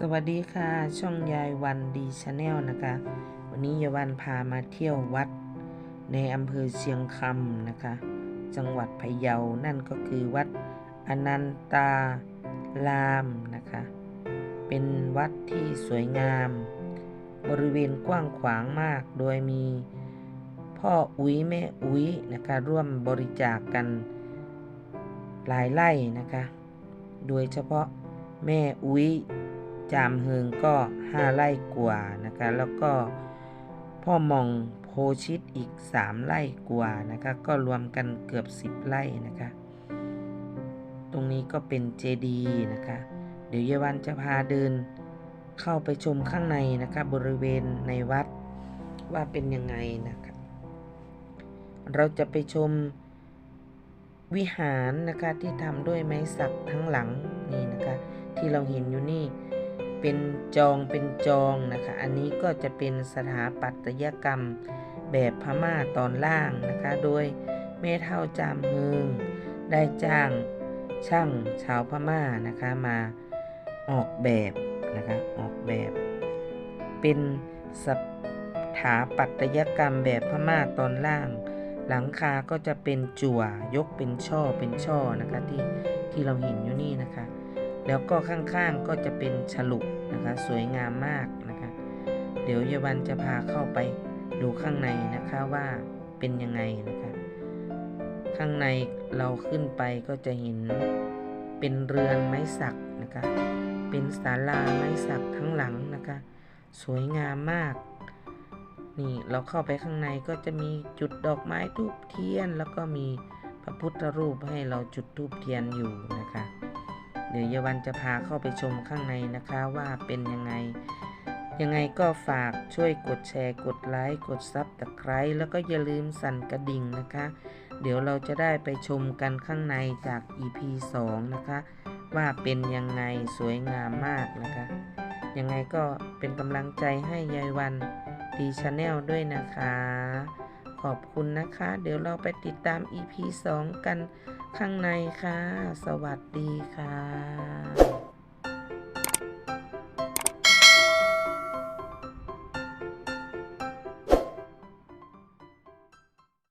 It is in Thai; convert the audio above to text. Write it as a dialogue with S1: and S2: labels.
S1: สวัสดีค่ะ ช่องยายวันดีชาแนลนะคะ วันนี้ยายวันพามาเที่ยววัด ในอำเภอเชียงคำนะคะ จังหวัดพะเยานั่นก็คือวัดอนันตารามนะคะ เป็นวัดที่สวยงาม บริเวณกว้างขวางมาก โดยมีพ่ออุ้ยแม่อุ้ยนะคะ ร่วมบริจาคกกันหลายไร่นะคะ โดยเฉพาะแม่อุ้ย จามเฮิงก็ห้าไร่กว่านะคะ แล้วก็พ่อมองโพชิตอีกสามไร่กว่านะคะ ก็รวมกันเกือบสิบไร่นะคะ ตรงนี้ก็เป็นเจดีนะคะ เดี๋ยวเยาวันจะพาเดินเข้าไปชมข้างในนะคะ บริเวณในวัดว่าเป็นยังไงนะคะ เราจะไปชมวิหารนะคะที่ทำด้วยไม้สักทั้งหลังนี่นะคะ ที่เราเห็นอยู่นี่ เป็นจองเป็นจองนะคะ อันนี้ก็จะเป็นสถาปัตยกรรมแบบพม่าตอนล่างนะคะ โดยแม่เท่าจามเฮิงได้จ้างช่างชาวพม่านะคะมาออกแบบนะคะออกแบบ เป็นสถาปัตยกรรมแบบพม่าตอนล่าง หลังคาก็จะเป็นจั่วยกเป็นช่อเป็นช่อนะคะที่ที่เราเห็นอยู่นี่นะคะ แล้วก็ข้างๆก็จะเป็นฉลุนะคะ สวยงามมากนะคะ เดี๋ยวเยาวันจะพาเข้าไปดูข้างในนะคะว่าเป็นยังไงนะคะ ข้างในเราขึ้นไปก็จะเห็นเป็นเรือนไม้สักนะคะ เป็นศาลาไม้สักทั้งหลังนะคะ สวยงามมาก นี่เราเข้าไปข้างในก็จะมีจุดดอกไม้ทูบเทียน แล้วก็มีพระพุทธรูปให้เราจุดทูบเทียนอยู่นะคะ เดี๋ยวเยาวันจะพาเข้าไปชมข้างในนะคะว่าเป็นยังไง ยังไงก็ฝากช่วยกดแชร์ กดไลค์ กดซับตะไคร้แล้วก็อย่าลืมสั่นกระดิ่งนะคะ เดี๋ยวเราจะได้ไปชมกันข้างในจาก EP 2 นะคะ ว่าเป็นยังไงสวยงามมากนะคะ ยังไงก็เป็นกำลังใจให้ยายวันดีชาแนลด้วยนะคะ อบคุณนะคะ เดี๋ยวเราไปติดตาม EP 2 กันข้างในค่ะ สวัสดีค่ะ